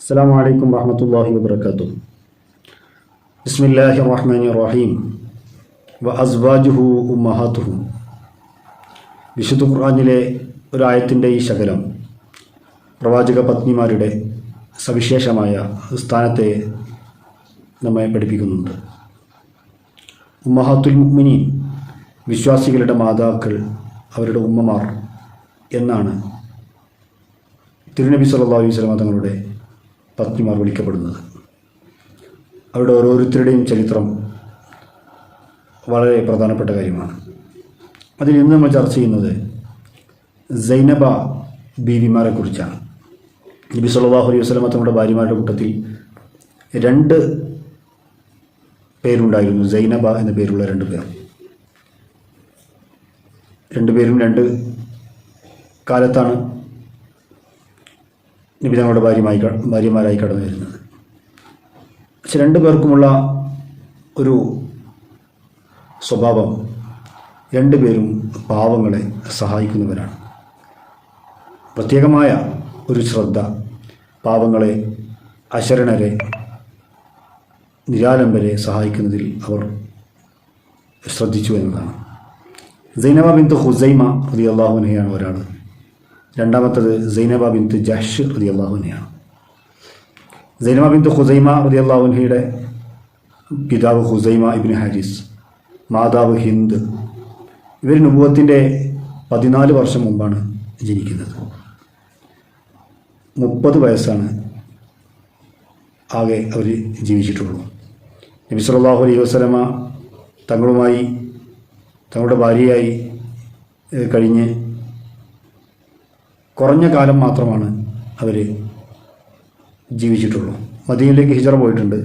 السلام عليكم ورحمة الله وبركاته بسم الله الرحمن الرحيم وأزواجه أمهاتهم വിശുദ്ധ ഖുർആനിലെ ഒരു ആയത്തിൻ്റെ ഈ ശകലം പ്രവാചക പത്നിമാരുടെ സവിശേഷമായ സ്ഥാനത്തെ നമ്മെ പഠിപ്പിക്കുന്നുണ്ട് ഉമ്മഹാത്തുൽ മുഅ്മിനീൻ വിശ്വാസികളുടെ മാതാക്കൾ അവരുടെ ഉമ്മമാർ എന്നാണ് തിരുനബി സല്ലല്ലാഹു അലൈഹി വസല്ലം തങ്ങളുടെ പത്നിമാർ വിളിക്കപ്പെടുന്നത്. അവരുടെ ഓരോരുത്തരുടെയും ചരിത്രം വളരെ പ്രധാനപ്പെട്ട കാര്യമാണ്. അതിൽ ഇന്ന് നമ്മൾ ചർച്ച ചെയ്യുന്നത് സൈനബ ബീവിമാരെ കുറിച്ചാണ്. നബി സല്ലല്ലാഹു അലൈഹി വസല്ലം തങ്ങളുടെ ഭാര്യമാരുടെ കൂട്ടത്തിൽ രണ്ട് പേരുണ്ടായിരുന്നു. സൈനബ എന്ന പേരുള്ള രണ്ട് പേർ. രണ്ടുപേരും രണ്ട് കാലത്താണ് നബി തങ്ങളുടെ ഭാര്യമായി ഭാര്യമാരായി കടന്നു വരുന്നത്. പക്ഷെ രണ്ടു പേർക്കുമുള്ള ഒരു സ്വഭാവം രണ്ടുപേരും പാവങ്ങളെ സഹായിക്കുന്നവരാണ്. പ്രത്യേകമായ ഒരു ശ്രദ്ധ പാവങ്ങളെ അശരണരെ നിരാലംബരെ സഹായിക്കുന്നതിൽ അവർ ശ്രദ്ധിച്ചു എന്നതാണ്. സൈനബ ബിന്ദു ഹുസൈമ റതി അള്ളാഹുനയാണ് ഒരാൾ രണ്ടാമത്തത് സൈനബ ബിന്ത് ജഹ്ഷ് റതി അള്ളാഹുനെയാണ് സൈനബ ബിന്ത് ഹുസൈമ റതി അള്ളാഹുനയുടെ പിതാവ് ഹുസൈമ ഇബിൻ ഹാരിസ് മാതാവ് ഹിന്ദ്. ഇവർ നുബുവത്തിന്റെ പതിനാല് വർഷം മുമ്പാണ് ജനിക്കുന്നത്. മുപ്പത് വയസ്സാണ് ആകെ അവർ ജീവിച്ചിട്ടുള്ളൂ. നബി സല്ലല്ലാഹു അലൈഹി വസ്ലമ തങ്ങളുമായി തങ്ങളുടെ ഭാര്യയായി കഴിഞ്ഞ് കുറഞ്ഞ കാലം മാത്രമാണ് അവർ ജീവിച്ചിട്ടുള്ളൂ. മദീനയിലേക്ക് ഹിജറ പോയിട്ടുണ്ട്.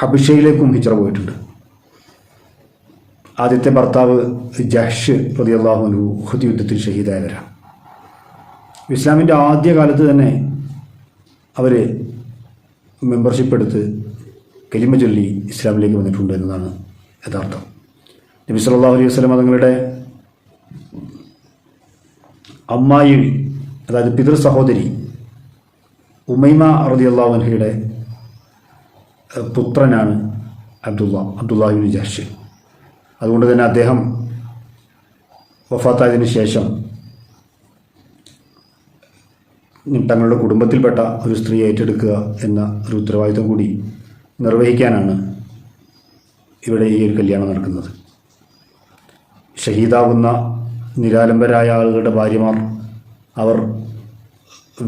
ഹബിഷയിലേക്കും ഹിജറ പോയിട്ടുണ്ട്. ആദ്യത്തെ ഭർത്താവ് ജഹ്ഷ് പ്രതിയല്ലാഹുനു ഉഹദ് യുദ്ധത്തിൽ ഷഹീദായവരാണ് ഇസ്ലാമിന്റെ ആദ്യ കാലത്ത് തന്നെ അവർ മെമ്പർഷിപ്പ് എടുത്ത് കലിമ ചൊല്ലി ഇസ്ലാമിലേക്ക് വന്നിട്ടുണ്ട് എന്നതാണ് യഥാർത്ഥം. നബി സല്ലല്ലാഹു അലൈഹി വസ്ലം തങ്ങളുടെ അമ്മായി അതായത് പിതൃ സഹോദരി ഉമൈമ റളിയല്ലാഹു അൻഹയുടെ പുത്രനാണ് അബ്ദുള്ള അബ്ദുല്ലാഹിബിൻ ജാഷ് അതുകൊണ്ട് തന്നെ അദ്ദേഹം വഫാത്തായതിനു ശേഷം തങ്ങളുടെ കുടുംബത്തിൽപ്പെട്ട ഒരു സ്ത്രീ ഏറ്റെടുക്കുക എന്ന ഒരു ഉത്തരവാദിത്വം കൂടി നിർവഹിക്കാനാണ് ഇവിടെ ഈ ഒരു കല്യാണം നടക്കുന്നത്. ഷഹീദാകുന്ന നിരാലംബരായ ആളുകളുടെ ഭാര്യമാർ അവർ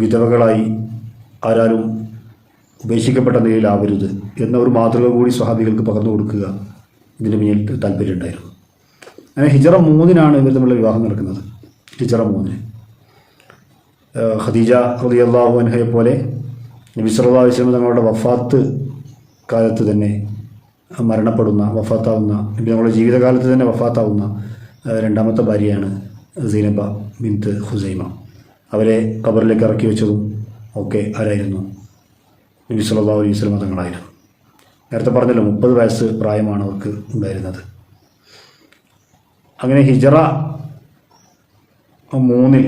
വിധവകളായി ആരാലും ഉപേക്ഷിക്കപ്പെട്ട നിലയിലാവരുത് എന്ന ഒരു മാതൃക കൂടി സ്വഹാബികൾക്ക് പകർന്നു കൊടുക്കുക ഇതിന് പിന്നിൽ താല്പര്യമുണ്ടായിരുന്നു അങ്ങനെ ഹിജറ മൂന്നിനാണ് ഇവർ തമ്മിലുള്ള വിവാഹം നടക്കുന്നത്. ഹിജറ മൂന്നിന്. ഖദീജ റളിയല്ലാഹു അൻഹയെ പോലെ നബി വസല്ലം തങ്ങളുടെ വഫാത്ത് കാലത്ത് തന്നെ മരണപ്പെടുന്ന വഫാത്താവുന്ന നബി തങ്ങളുടെ ജീവിതകാലത്ത് തന്നെ വഫാത്താവുന്ന രണ്ടാമത്തെ ഭാര്യയാണ് സീനബ ബിന്ത് ഹുസൈമ. അവരെ കബറിലേക്ക് ഇറക്കി വെച്ചതും ഒക്കെ ആരായിരുന്നു? നബി സല്ലല്ലാഹു അലൈഹി വസല്ലം തങ്ങളായിരുന്നു. നേരത്തെ പറഞ്ഞല്ലോ മുപ്പത് വയസ്സ് പ്രായമാണ് അവർക്ക് ഉണ്ടായിരുന്നത്. അങ്ങനെ ഹിജറ മൂന്നിൽ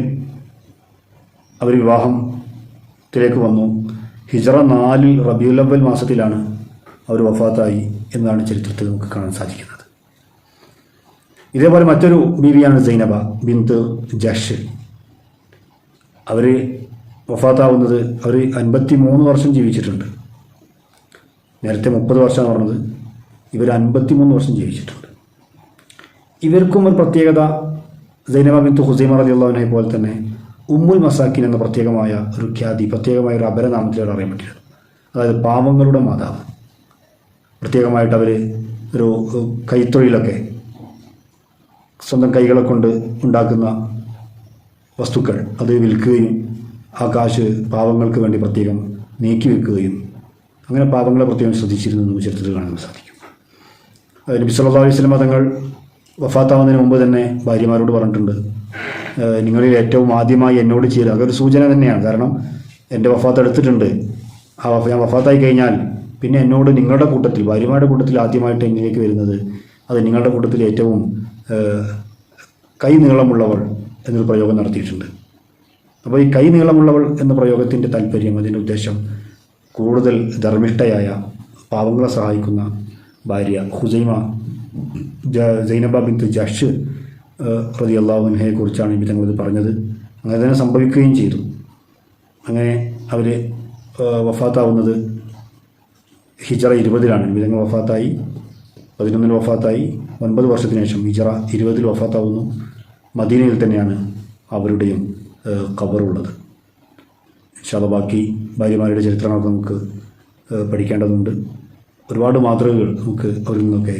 അവർ വിവാഹത്തിലേക്ക് വന്നു. ഹിജറ നാലിൽ റബിയുൽ അവൽ മാസത്തിലാണ് അവർ വഫാത്തായി എന്നാണ് ചരിത്രത്തിൽ നമുക്ക് കാണാൻ സാധിക്കുന്നത്. ഇതേപോലെ മറ്റൊരു ബീവിയാണ് സൈനബ ബിന്ത് ജഷ് അവർ വഫാത്താവുന്നത് അവർ അൻപത്തി മൂന്ന് വർഷം ജീവിച്ചിട്ടുണ്ട്. നേരത്തെ മുപ്പത് വർഷമാണ് പറഞ്ഞത് ഇവർ അൻപത്തി മൂന്ന് വർഷം ജീവിച്ചിട്ടുണ്ട്. ഇവർക്കും ഒരു പ്രത്യേകത സൈനബ ഹുസൈമർ ഹുസൈമ റളിയല്ലാഹുവിനെ പോലെ തന്നെ ഉമ്മുൽ മസാക്കിൻ എന്ന പ്രത്യേകമായ ഒരു ഖ്യാതി പ്രത്യേകമായ ഒരു അപരനാമത്തിൽ അവർ പറ്റില്ല അതായത് പാവങ്ങളുടെ മാതാവ്. പ്രത്യേകമായിട്ട് അവർ ഒരു കൈത്തൊഴിലൊക്കെ സ്വന്തം കൈകളെ കൊണ്ട് ഉണ്ടാക്കുന്ന വസ്തുക്കൾ അത് വിൽക്കുകയും ആ കാശ് പാവങ്ങൾക്ക് വേണ്ടി പ്രത്യേകം നീക്കി വെക്കുകയും അങ്ങനെ പാവങ്ങളെ പ്രത്യേകം ശ്രദ്ധിച്ചിരുന്നു എന്ന് ചരിത്രത്തിൽ കാണാൻ സാധിക്കും. അതിന് സല്ലല്ലാഹു അലൈഹി വസല്ലം തങ്ങൾ വഫാത്താവുന്നതിന് മുമ്പ് തന്നെ ഭാര്യമാരോട് പറഞ്ഞിട്ടുണ്ട് നിങ്ങളിൽ ഏറ്റവും ആദ്യമായി എന്നോട് ചേരുക അതൊരു സൂചന തന്നെയാണ്. കാരണം എന്റെ വഫാത്ത് എടുത്തിട്ടുണ്ട്. ആ വഫ ഞാൻ വഫാത്തായി കഴിഞ്ഞാൽ പിന്നെ എന്നോട് നിങ്ങളുടെ കൂട്ടത്തിൽ ഭാര്യമാരുടെ കൂട്ടത്തിൽ ആദ്യമായിട്ട് എന്നിലേക്ക് വരുന്നത്? അത് നിങ്ങളുടെ കൂട്ടത്തിൽ ഏറ്റവും കൈ നീളമുള്ളവൾ എന്നൊരു പ്രയോഗം നടത്തിയിട്ടുണ്ട്. അപ്പോൾ ഈ കൈ നീളമുള്ളവൾ എന്ന പ്രയോഗത്തിന്റെ താല്പര്യം അതിന്റെ ഉദ്ദേശം കൂടുതൽ ധർമ്മിഷ്ഠയായ പാവങ്ങളെ സഹായിക്കുന്ന ഭാര്യ ഹുസൈമ ജൈനബ ബിന്ത് ജഷ് പ്രതി അള്ളാഹുഹയെ കുറിച്ചാണ് ഇപ്പം ഞങ്ങളിത് പറഞ്ഞത്. അങ്ങനെ തന്നെ സംഭവിക്കുകയും ചെയ്തു. അങ്ങനെ അവർ വഫാത്താവുന്നത് ഹിജറ ഇരുപതിലാണ്. വിധങ്ങൾ വഫാത്തായി. പതിനൊന്നിൽ വഫാത്തായി. ഒൻപത് വർഷത്തിന് ശേഷം ഹിജറ ഇരുപതിൽ വഫാത്താവുന്നു. മദീനയിൽ തന്നെയാണ് അവരുടെയും കബറുള്ളത്. ശത ബാക്കി ഭാര്യമാരുടെ ചരിത്രങ്ങളൊക്കെ നമുക്ക് പഠിക്കേണ്ടതുണ്ട്. ഒരുപാട് മാതൃകകൾ നമുക്ക് അവരിൽ നിന്നൊക്കെ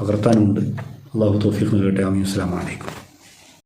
പകർത്താനുമുണ്ട്. അള്ളാഹു തോഫീഖ് നൽകട്ടെ. അമീൻ അസ്സാം